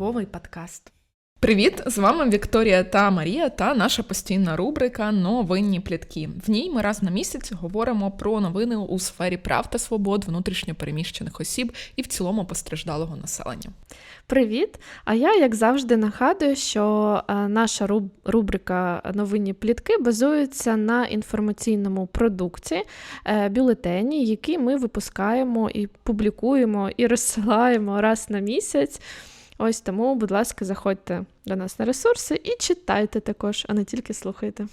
впливовий подкаст. Привіт! З вами Вікторія та Марія та наша постійна рубрика Новинні плітки. В ній ми раз на місяць говоримо про новини у сфері прав та свобод внутрішньопереміщених осіб і в цілому постраждалого населення. Привіт! А я, як завжди, нагадую, що е, наша рубрика Новинні плітки базується на інформаційному продукті е, бюлетені, який ми випускаємо і публікуємо і розсилаємо раз на місяць. Ось тому, будь ласка, заходьте до нас на ресурси і читайте також, а не тільки слухайте.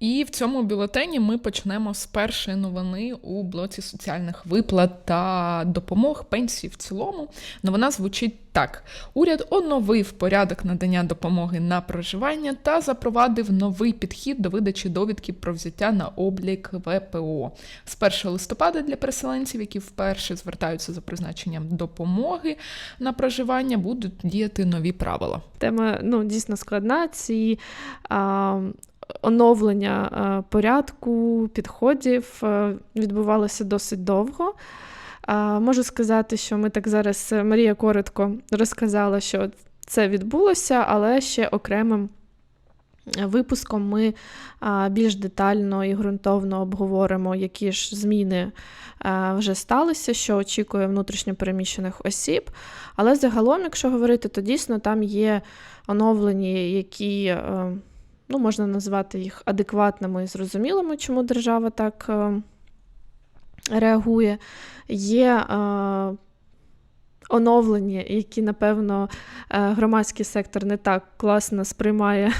І в цьому бюлетені ми почнемо з першої новини у блоці соціальних виплат та допомог пенсії в цілому. Новина звучить так: уряд оновив порядок надання допомоги на проживання та запровадив новий підхід до видачі довідки про взяття на облік ВПО. З 1 листопада для переселенців, які вперше звертаються за призначенням допомоги на проживання, будуть діяти нові правила. Тема ну дійсно складна. Ці а, оновлення е, порядку, підходів е, відбувалося досить довго. Можу сказати, що ми так зараз е, Марія коротко розказала, що це відбулося, але ще окремим випуском ми більш детально і ґрунтовно обговоримо, які ж зміни вже сталися, що очікує внутрішньопереміщених осіб. Але загалом, якщо говорити, то дійсно там є оновлені, які ну, можна назвати їх адекватними і зрозумілими, чому держава так е, реагує. Є е, оновлені, які, напевно, е, громадський сектор не так класно сприймає.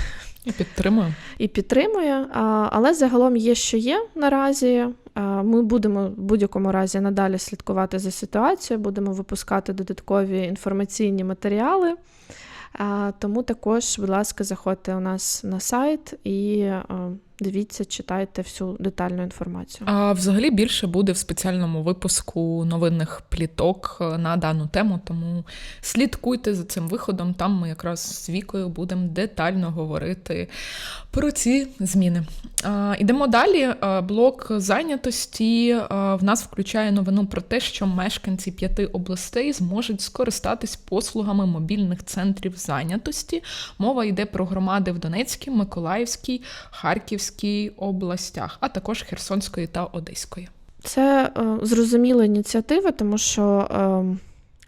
І підтримує. І підтримує, але загалом є, що є наразі. Ми будемо в будь-якому разі надалі слідкувати за ситуацією, будемо випускати додаткові інформаційні матеріали. Тому також, будь ласка, заходьте у нас на сайт і Дивіться, читайте всю детальну інформацію. А взагалі більше буде в спеціальному випуску новинних пліток е, на дану тему, тому слідкуйте за цим виходом. Там ми якраз з вікою будемо детально говорити про ці зміни. А, Ідемо далі. Блок зайнятості в нас включає новину про те, що мешканці п'яти областей зможуть скористатись послугами мобільних центрів зайнятості. Мова йде про громади в Донецькій, Миколаївській, Харківській. Харківській областях, а також Херсонської та Одеської. Це е, зрозуміла ініціатива, тому що е,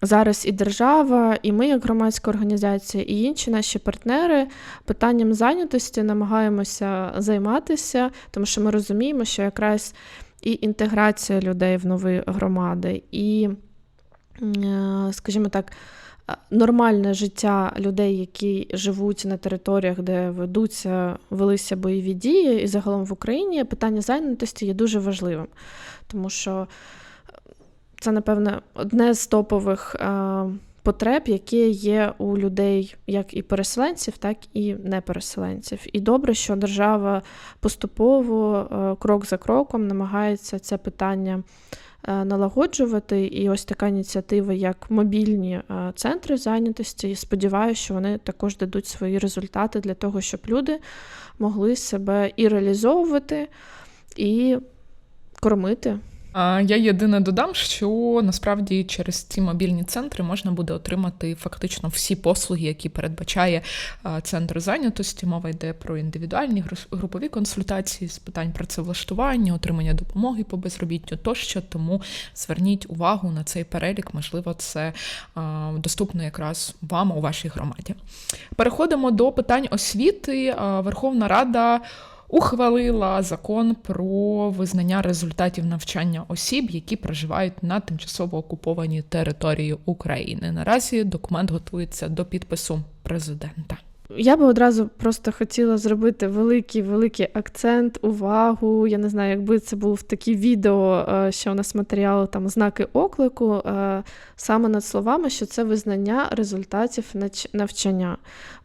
зараз і держава, і ми, як громадська організація, і інші наші партнери питанням зайнятості намагаємося займатися, тому що ми розуміємо, що якраз і інтеграція людей в нові громади, і, е, скажімо так, нормальне життя людей, які живуть на територіях, де ведуться, велися бойові дії, і загалом в Україні питання зайнятості є дуже важливим, тому що це, напевне, одне з топових. Потреб, які є у людей, як і переселенців, так і непереселенців. І добре, що держава поступово, крок за кроком, намагається це питання Е, налагоджувати. І ось така ініціатива, як мобільні е, центри зайнятості. І сподіваюся, що вони також дадуть свої результати для того, щоб люди могли себе і реалізовувати, і кормити. Я єдине додам, що насправді через ці мобільні центри можна буде отримати фактично всі послуги, які передбачає центр зайнятості. Мова йде про індивідуальні групові консультації з питань працевлаштування, отримання допомоги по безробіттю тощо. Тому зверніть увагу на цей перелік, можливо, це доступно якраз вам у вашій громаді. Переходимо до питань освіти. Верховна Рада ухвалила закон про визнання результатів навчання осіб, які проживають на тимчасово окупованій території України. Наразі документ готується до підпису президента. Я би одразу просто хотіла зробити великий великий акцент, увагу. Я не знаю, якби це було в такі відео, е, що у нас матеріал там знаки оклику, е, саме над словами, що це визнання результатів навчання.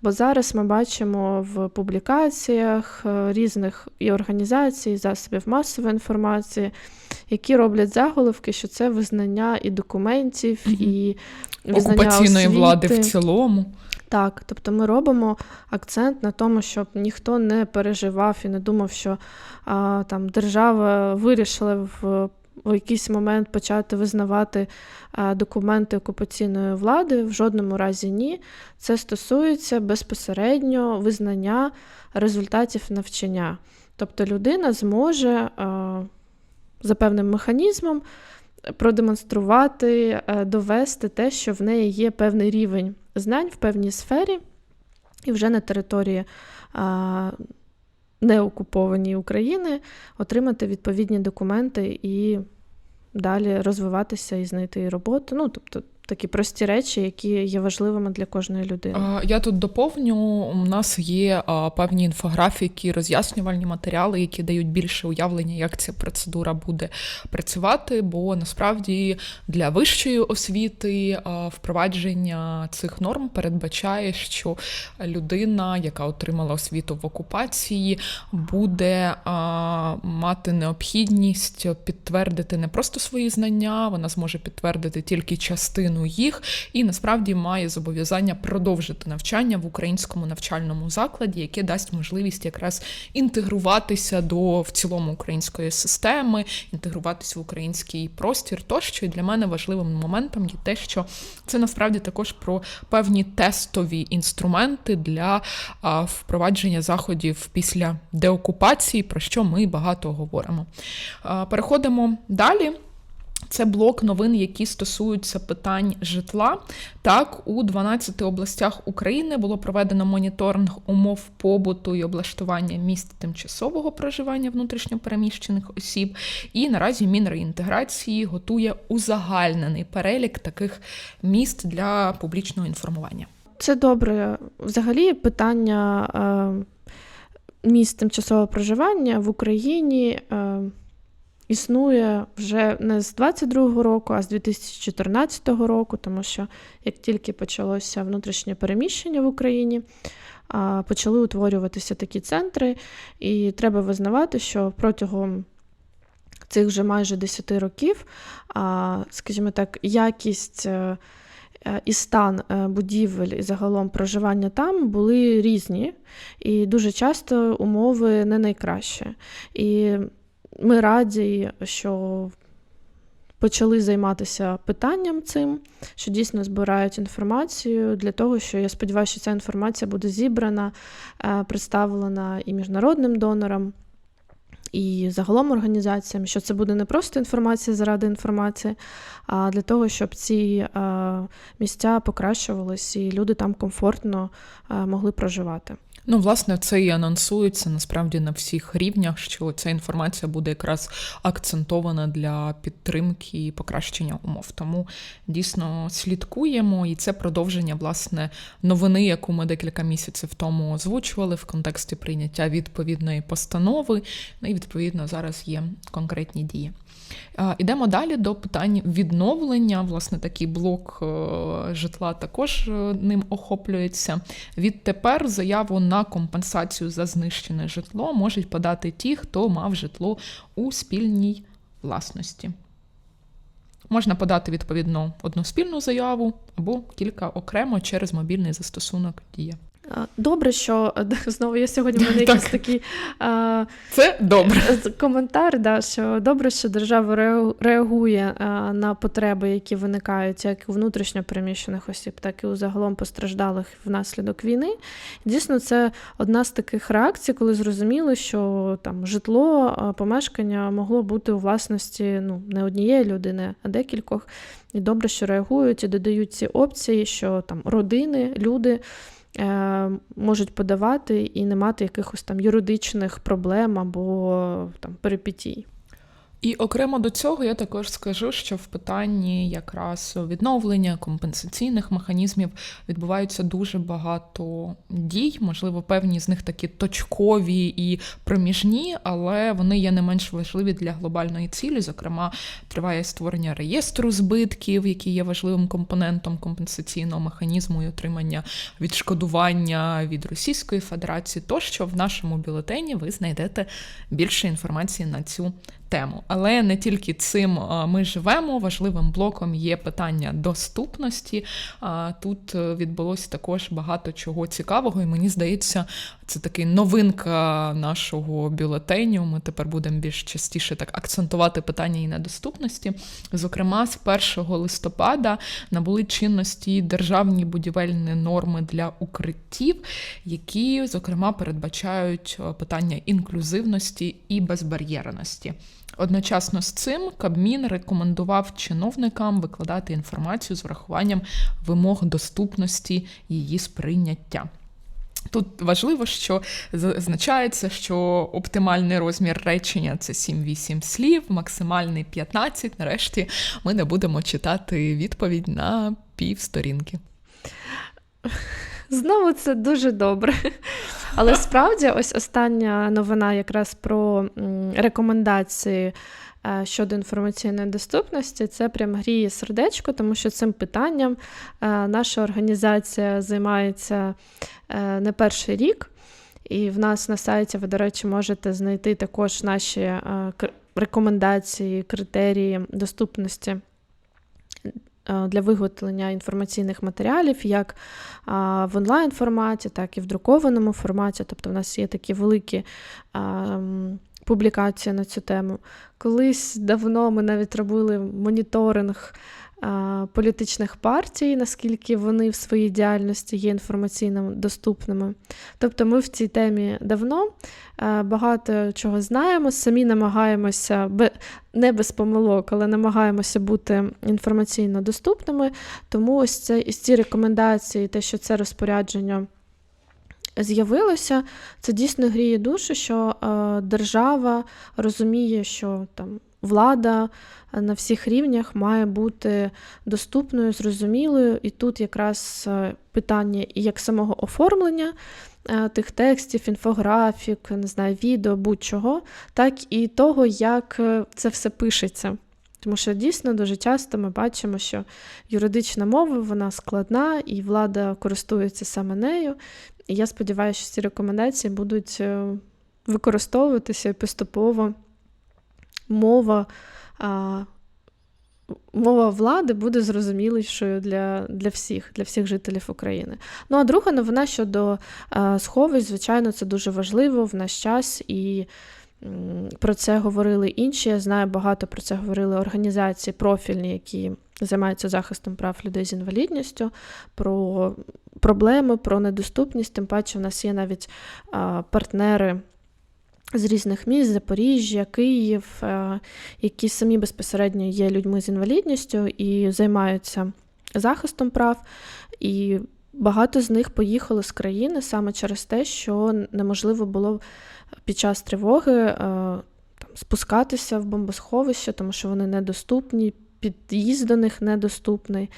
Бо зараз ми бачимо в публікаціях е, різних і організацій, і засобів масової інформації, які роблять заголовки, що це визнання і документів, і визнання окупаційної освіти. влади в цілому. Так, тобто ми робимо акцент на тому, щоб ніхто не переживав і не думав, що а, там держава вирішила в в якийсь момент почати визнавати документи окупаційної влади. В жодному разі ні. Це стосується безпосередньо визнання результатів навчання. Тобто людина зможе за певним механізмом продемонструвати, е, довести те, що в неї є певний рівень знань в певній сфері, і вже на території неокупованій України отримати відповідні документи і далі розвиватися і знайти роботу. Ну, тобто такі прості речі, які є важливими для кожної людини. Я тут доповню. У нас є певні інфографіки, роз'яснювальні матеріали, які дають більше уявлення, як ця процедура буде працювати. Бо насправді для вищої освіти впровадження цих норм передбачає, що людина, яка отримала освіту в окупації, буде мати необхідність підтвердити не просто свої знання, вона зможе підтвердити тільки частину їх, і насправді має зобов'язання продовжити навчання в українському навчальному закладі, яке дасть можливість якраз інтегруватися до в цілому української системи, інтегруватися в український простір. Тощо і для мене важливим моментом є те, що це насправді також про певні тестові інструменти для а, впровадження заходів після деокупації, про що ми багато говоримо. А, переходимо далі. Це блок новин, які стосуються питань житла. Так, у 12 областях України було проведено моніторинг умов побуту і облаштування місць тимчасового проживання внутрішньопереміщених осіб. І наразі Мінреінтеграції готує узагальнений перелік таких міст для публічного інформування. Це добре. Взагалі, питання е, місць тимчасового проживання в Україні. Існує вже не з 22-го року, а з 2014 року, тому що як тільки почалося внутрішнє переміщення в Україні, почали утворюватися такі центри, і треба визнавати, що протягом цих вже майже 10 років, скажімо так, якість. Е, е, і стан е, будівель і загалом проживання там були різні, і дуже часто умови не найкращі. І ми раді, що почали займатися питанням цим, що дійсно збирають інформацію для того, що я сподіваюся, що ця інформація буде зібрана, е, представлена і міжнародним донорам. І загалом організаціям, що це буде не просто інформація заради інформації, а для того, щоб ці е, місця покращувалися і люди там комфортно е, могли проживати. Ну, власне, це і анонсується насправді на всіх рівнях, що ця інформація буде якраз акцентована для підтримки і покращення умов. Тому дійсно слідкуємо, і це продовження власне новини, яку ми декілька місяців тому озвучували в контексті прийняття відповідної постанови. Ну і відповідно зараз є конкретні дії. Ідемо далі до питань відновлення. Власне, такий блок е, житла також е, ним охоплюється. Відтепер заяву на компенсацію за знищене житло можуть подати ті, хто мав житло у спільній власності. Можна подати відповідно одну спільну заяву або кілька окремо через мобільний застосунок Дія. Добре, що знову я сьогодні в мене якийсь такий а, це добре. коментар, да, що добре, що держава реагує а, на потреби, які виникають як у внутрішньо переміщених осіб, так і у загалом постраждалих внаслідок війни. Дійсно, це одна з таких реакцій, коли зрозуміли, що там житло, помешкання могло бути у власності ну, не однієї людини, а декількох. І добре, що реагують і додають ці опції, що там родини, люди. Е, можуть подавати і не мати якихось там юридичних проблем або там перипетій. І окремо до цього я також скажу, що в питанні якраз відновлення компенсаційних механізмів відбувається дуже багато дій. Можливо, певні з них такі точкові і проміжні, але вони є не менш важливі для глобальної цілі. Зокрема, триває створення реєстру збитків, який є важливим компонентом компенсаційного механізму і отримання відшкодування від Російської Федерації. Тощо в нашому бюлетені ви знайдете більше інформації на цю тему. Але не тільки цим ми живемо. Важливим блоком є питання доступності. Тут е, відбулося також багато чого цікавого, і мені здається, це такий новинка нашого бюлетеню. Ми тепер будемо більш частіше так акцентувати питання і на доступності. Зокрема, з 1 листопада набули чинності державні будівельні норми для укриттів, які, зокрема, передбачають е, питання інклюзивності і безбар'єрності. Одночасно з цим Кабмін рекомендував чиновникам викладати інформацію з врахуванням вимог доступності її сприйняття. Тут важливо, що зазначається, що оптимальний розмір речення це 7-8 слів, максимальний 15. Нарешті ми не будемо читати відповідь на півсторінки. Знову це дуже добре. Але справді, ось остання новина якраз про рекомендації е, щодо інформаційної доступності, це прям гріє сердечко, тому що цим питанням е, наша організація займається е, не перший рік. І в нас на сайті ви, до речі, можете знайти також наші рекомендації, критерії доступності для виготовлення інформаційних матеріалів, як в онлайн форматі, так і в друкованому форматі. Тобто, в нас є такі великі публікації на цю тему. Колись давно ми навіть робили моніторинг політичних партій, наскільки вони в своїй діяльності є інформаційно доступними. Тобто ми в цій темі давно багато чого знаємо, самі намагаємося не без помилок, але намагаємося бути інформаційно доступними. Тому ось це із ці рекомендації, те, що це розпорядження. З'явилося, це дійсно гріє душу, що е, держава розуміє, що там влада на всіх рівнях має бути доступною, зрозумілою. І тут якраз е, питання як самого оформлення е, тих текстів, інфографік, не знаю, відео, будь-чого, так і того, як е, це все пишеться. Тому що дійсно дуже часто ми бачимо, що юридична мова вона складна, і влада користується саме нею. І я сподіваюся, що ці рекомендації будуть використовуватися поступово мова а, мова влади буде зрозумілішою для для всіх, для всіх жителів України. Ну а друга новина щодо а, сховищ, звичайно, це дуже важливо в наш час і. Про це говорили інші. Я знаю, багато про це говорили організації профільні, які займаються захистом прав людей з інвалідністю, про проблеми, про недоступність. Тим паче, в нас є навіть партнери з різних міст Запоріжжя, Київ, е, які самі безпосередньо є людьми з інвалідністю і займаються захистом прав. І багато з них поїхали з країни саме через те, що неможливо було під час тривоги е, там, спускатися в бомбосховище, тому що вони недоступні, під'їзд до них недоступний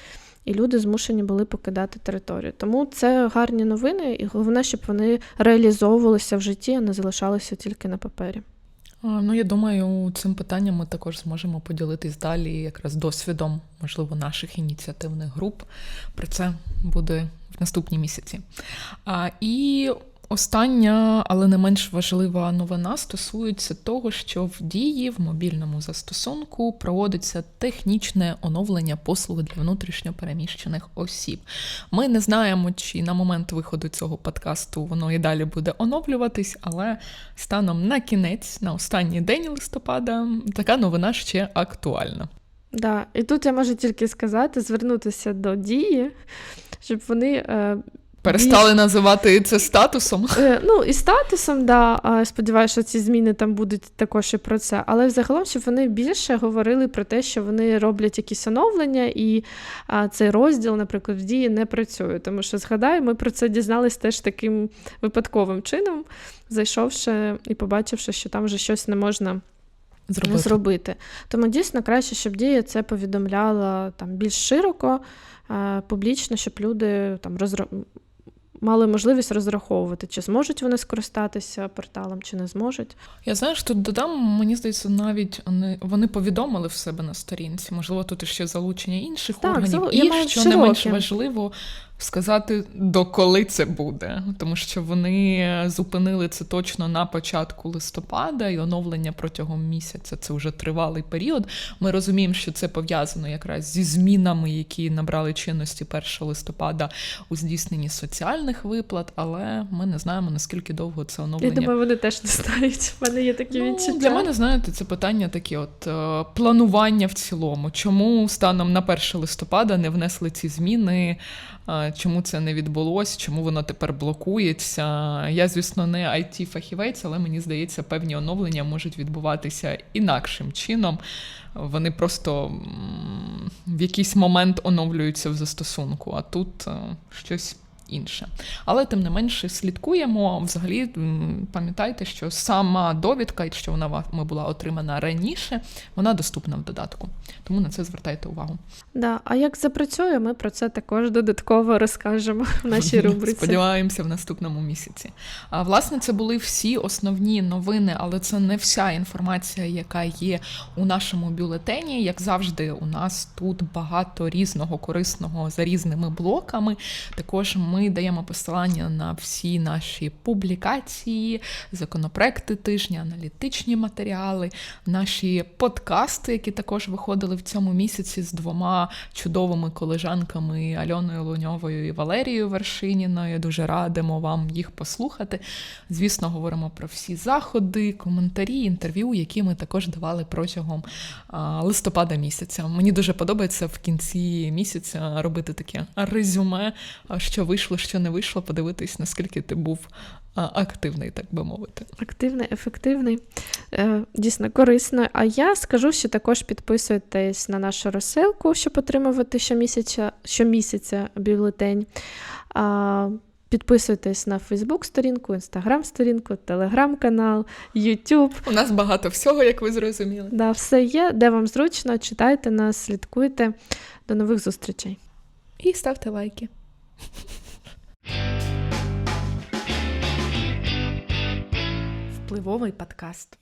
і люди змушені були покидати територію. Тому це гарні новини, і головне, щоб вони реалізовувалися в житті, а не залишалися тільки на папері. Ну, я думаю, цим питанням ми також зможемо поділитись далі, якраз досвідом, можливо, наших ініціативних груп. Про це буде в наступні місяці. А, І Остання, але не менш важлива новина стосується того, що в дії в мобільному застосунку проводиться технічне оновлення послуги для внутрішньопереміщених осіб. Ми не знаємо, чи на момент виходу цього подкасту воно і далі буде оновлюватись, але станом на кінець, на останній день листопада, така новина ще актуальна. Да, і тут я можу тільки сказати, звернутися до дії, щоб вони. Е... Перестали називати це статусом? Е, ну, і статусом, да. Сподіваюся, що ці зміни там будуть також і про це. Але взагалом, щоб вони більше говорили про те, що вони роблять якісь оновлення, і а, цей розділ, наприклад, в дії не працює. Тому що, згадаю, ми про це дізнались теж таким випадковим чином, зайшовши і побачивши, що там вже щось не можна. Зробити. зробити. Тому дійсно краще, щоб дія це повідомляла там більш широко, публічно, щоб люди там розро мали можливість розраховувати, чи зможуть вони скористатися порталом, чи не зможуть. Я знаєш, тут додам, мені здається, навіть вони, вони повідомили в себе на сторінці. Можливо, тут ще залучення інших Так, органів. І що не менш важливо, сказати, доколи це буде. Тому що вони зупинили це точно на початку листопада, і оновлення протягом місяця це вже тривалий період. Ми розуміємо, що це пов'язано якраз зі змінами, які набрали чинності 1 листопада у здійсненні соціальних виплат, але ми не знаємо наскільки довго це Я оновлення думаю, вони теж не знають. В мене є такі Ну, відчуття. для мене, знаєте, це питання такі: от е, планування в цілому. Чому станом на 1 листопада не внесли ці зміни? Чому це не відбулось? Чому воно тепер блокується? Я, звісно, не it фахівець але мені здається, певні оновлення можуть відбуватися інакшим чином. Вони просто в якийсь момент оновлюються в застосунку, а тут е, щось інше. Але тим не менше слідкуємо. Взагалі, пам'ятайте, що сама довідка, якщо вона вами була отримана раніше, вона доступна в додатку. Тому на це звертайте увагу. Да. А як запрацює, ми про це також додатково розкажемо в нашій рубриці. Сподіваємося, в наступному місяці. А власне, це були всі основні новини, але це не вся інформація, яка є у нашому бюлетені. Як завжди, у нас тут багато різного корисного за різними блоками. Також ми даємо посилання на всі наші публікації, законопроекти тижня, аналітичні матеріали, наші подкасти, які також виходили в цьому місяці з двома чудовими колежанками Альоною Луньовою і Валерією Вершиніною. Дуже радимо вам їх послухати. Звісно, говоримо про всі заходи, коментарі, інтерв'ю, які ми також давали протягом листопада місяця. Мені дуже подобається в кінці місяця робити таке резюме, що вийшло, що не вийшло, подивитись, наскільки ти був активний, так би мовити. Активний, ефективний, е, дійсно корисно. А я скажу, що також підписуйтесь на нашу розсилку, щоб отримувати щомісяця, щомісяця бюлетень. Підписуйтесь на Фейсбук-сторінку, Інстаграм-сторінку, Телеграм-канал, Ютуб. У нас багато всього, як ви зрозуміли. Да, все є, де вам зручно, читайте нас, слідкуйте. До нових зустрічей. І ставте лайки. Впливовий подкаст.